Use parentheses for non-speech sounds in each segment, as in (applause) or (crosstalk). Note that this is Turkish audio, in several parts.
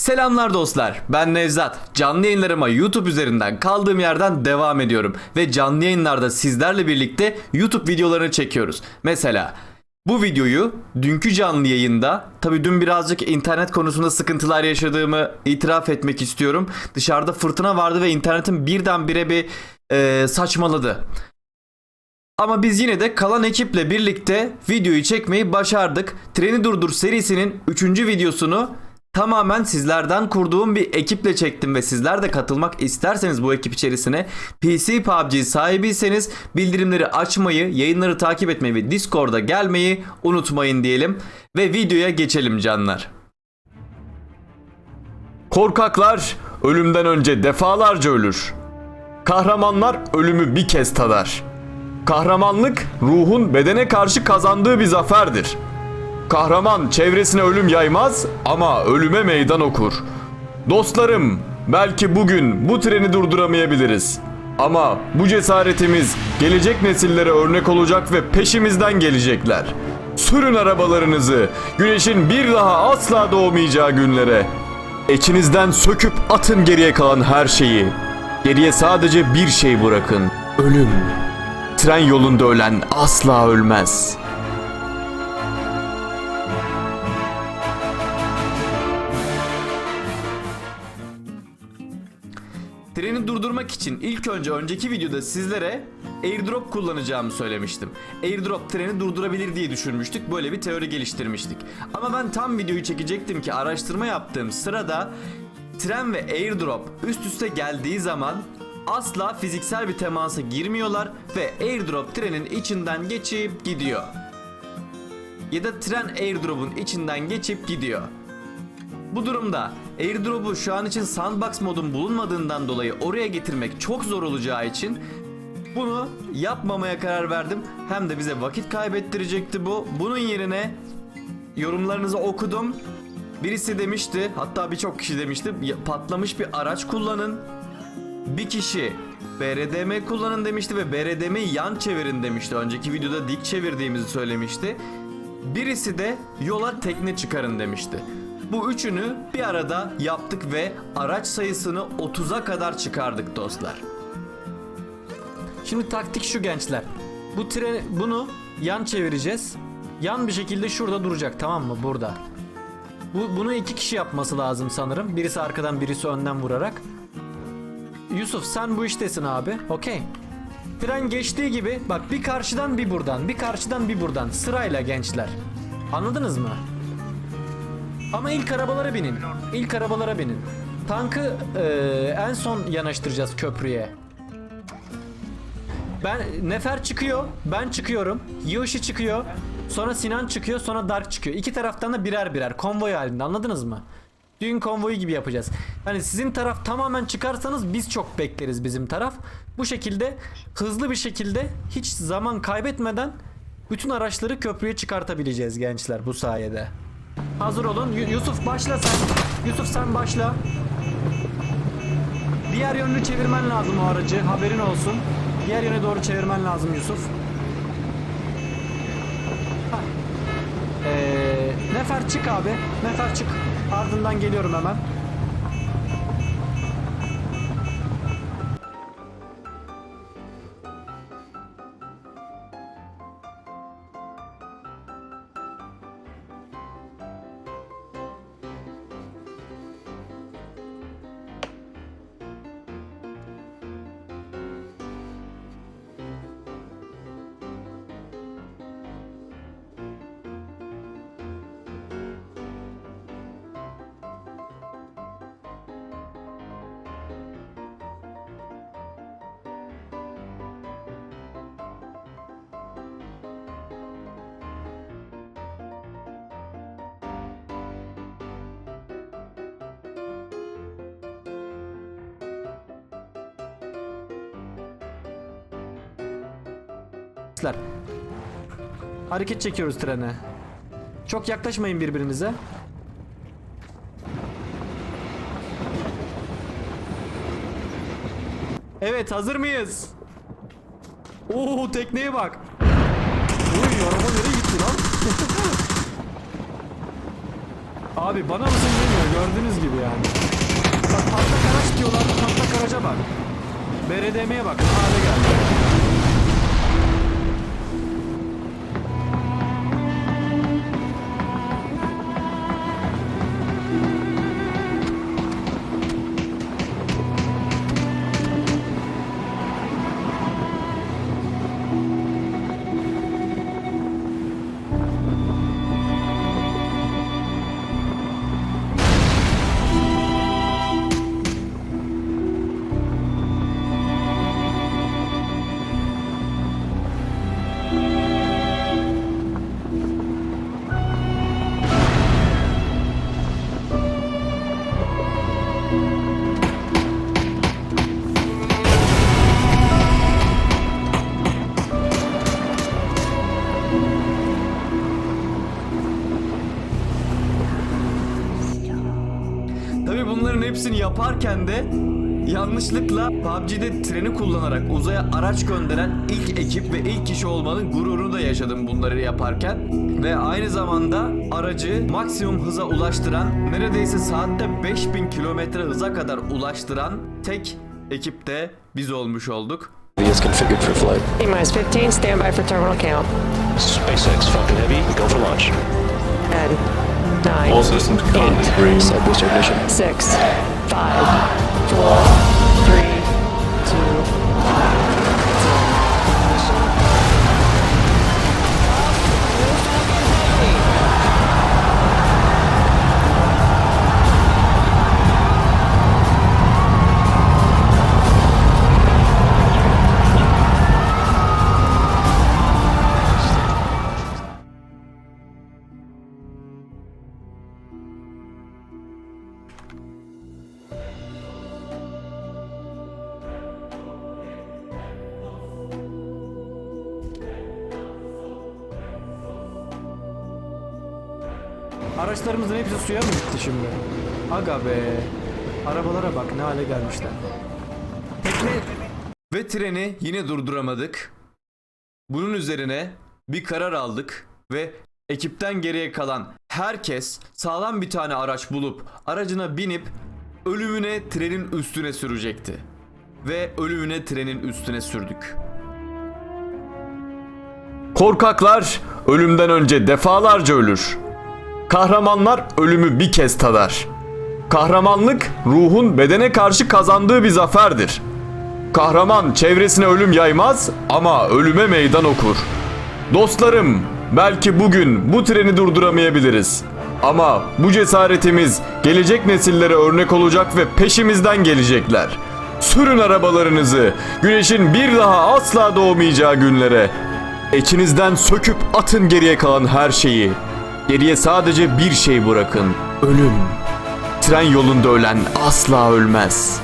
Selamlar dostlar. Ben Nevzat. Canlı yayınlarıma YouTube üzerinden kaldığım yerden devam ediyorum ve canlı yayınlarda sizlerle birlikte YouTube videolarını çekiyoruz. Mesela bu videoyu dünkü canlı yayında tabi dün birazcık internet konusunda sıkıntılar yaşadığımı itiraf etmek istiyorum. Dışarıda fırtına vardı ve internetim birdenbire bir e, saçmaladı. Ama biz yine de kalan ekiple birlikte videoyu çekmeyi başardık. Treni Durdur serisinin 3. videosunu tamamen sizlerden kurduğum bir ekiple çektim ve sizler de katılmak isterseniz bu ekip içerisine PC PUBG sahibiyseniz bildirimleri açmayı, yayınları takip etmeyi ve Discord'a gelmeyi unutmayın diyelim ve videoya geçelim canlar. Korkaklar ölümden önce defalarca ölür. Kahramanlar ölümü bir kez tadar. Kahramanlık ruhun bedene karşı kazandığı bir zaferdir. Kahraman çevresine ölüm yaymaz ama ölüme meydan okur. Dostlarım, belki bugün bu treni durduramayabiliriz. Ama bu cesaretimiz gelecek nesillere örnek olacak ve peşimizden gelecekler. Sürün arabalarınızı güneşin bir daha asla doğmayacağı günlere. İçinizden söküp atın geriye kalan her şeyi. Geriye sadece bir şey bırakın. Ölüm. Tren yolunda ölen asla ölmez. Treni durdurmak için ilk önce önceki videoda sizlere airdrop kullanacağımı söylemiştim. Airdrop treni durdurabilir diye düşünmüştük. Böyle bir teori geliştirmiştik. Ama ben tam videoyu çekecektim ki araştırma yaptığım sırada tren ve airdrop üst üste geldiği zaman asla fiziksel bir temasa girmiyorlar ve airdrop trenin içinden geçip gidiyor. Ya da tren airdrop'un içinden geçip gidiyor. Bu durumda airdrop'u şu an için sandbox modun bulunmadığından dolayı oraya getirmek çok zor olacağı için bunu yapmamaya karar verdim. Hem de bize vakit kaybettirecekti bu. Bunun yerine yorumlarınızı okudum. Birisi demişti, hatta birçok kişi demişti, "Ya- patlamış bir araç kullanın. Bir kişi BRDM kullanın demişti ve BRDM'yi yan çevirin demişti. Önceki videoda dik çevirdiğimizi söylemişti. Birisi de yola tekne çıkarın demişti. Bu üçünü bir arada yaptık ve araç sayısını 30'a kadar çıkardık dostlar. Şimdi taktik şu gençler. Bu tren bunu yan çevireceğiz. Yan bir şekilde şurada duracak tamam mı? Burada. Bu, bunu iki kişi yapması lazım sanırım. Birisi arkadan birisi önden vurarak. Yusuf sen bu iştesin abi. Okey. Tren geçtiği gibi bak bir karşıdan bir buradan, bir karşıdan bir buradan sırayla gençler. Anladınız mı? Ama ilk arabalara binin. İlk arabalara binin. Tankı eee, en son yanaştıracağız köprüye. Ben Nefer çıkıyor, ben çıkıyorum. Yoshi çıkıyor. Sonra Sinan çıkıyor, sonra Dark çıkıyor. İki taraftan da birer birer konvoy halinde. Anladınız mı? Düğün konvoyu gibi yapacağız. Hani sizin taraf tamamen çıkarsanız biz çok bekleriz bizim taraf. Bu şekilde hızlı bir şekilde hiç zaman kaybetmeden bütün araçları köprüye çıkartabileceğiz gençler bu sayede. Hazır olun. Yu- Yusuf başla sen. Yusuf sen başla. Diğer yönünü çevirmen lazım o aracı. Haberin olsun. Diğer yöne doğru çevirmen lazım Yusuf. Ee, Nefer çık abi. Nefer çık. Ardından geliyorum hemen. Arkadaşlar, Hareket çekiyoruz trene. Çok yaklaşmayın birbirinize. Evet hazır mıyız? Oo tekneye bak. Uy araba nereye gitti lan? (laughs) Abi bana mısın demiyor gördüğünüz gibi yani. Bak patlak araç diyorlar patlak araca bak. BRDM'ye bak ne hale geldi. Tabii bunların hepsini yaparken de yanlışlıkla PUBG'de treni kullanarak uzaya araç gönderen ilk ekip ve ilk kişi olmanın gururunu da yaşadım bunları yaparken. Ve aynı zamanda aracı maksimum hıza ulaştıran, neredeyse saatte 5000 kilometre hıza kadar ulaştıran tek ekip de biz olmuş olduk. is configured for flight. T-minus 15, stand by for terminal count. SpaceX Falcon Heavy, go for launch. 10, nine, All systems eight, Araçlarımızın hepsi suya mı gitti şimdi? Aga be. Arabalara bak ne hale gelmişler. Tekne ve treni yine durduramadık. Bunun üzerine bir karar aldık ve ekipten geriye kalan herkes sağlam bir tane araç bulup aracına binip ölümüne trenin üstüne sürecekti. Ve ölümüne trenin üstüne sürdük. Korkaklar ölümden önce defalarca ölür. Kahramanlar ölümü bir kez tadar. Kahramanlık ruhun bedene karşı kazandığı bir zaferdir. Kahraman çevresine ölüm yaymaz ama ölüme meydan okur. Dostlarım, belki bugün bu treni durduramayabiliriz. Ama bu cesaretimiz gelecek nesillere örnek olacak ve peşimizden gelecekler. Sürün arabalarınızı, güneşin bir daha asla doğmayacağı günlere. İçinizden söküp atın geriye kalan her şeyi. Geriye sadece bir şey bırakın. Ölüm. Tren yolunda ölen asla ölmez.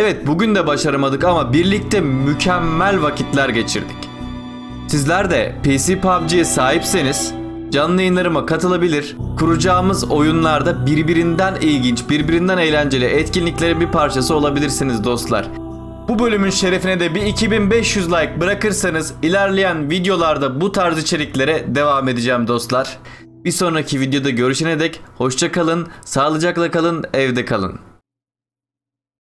Evet bugün de başaramadık ama birlikte mükemmel vakitler geçirdik. Sizler de PC PUBG'ye sahipseniz canlı yayınlarıma katılabilir, kuracağımız oyunlarda birbirinden ilginç, birbirinden eğlenceli etkinliklerin bir parçası olabilirsiniz dostlar. Bu bölümün şerefine de bir 2500 like bırakırsanız ilerleyen videolarda bu tarz içeriklere devam edeceğim dostlar. Bir sonraki videoda görüşene dek hoşça kalın, sağlıcakla kalın, evde kalın.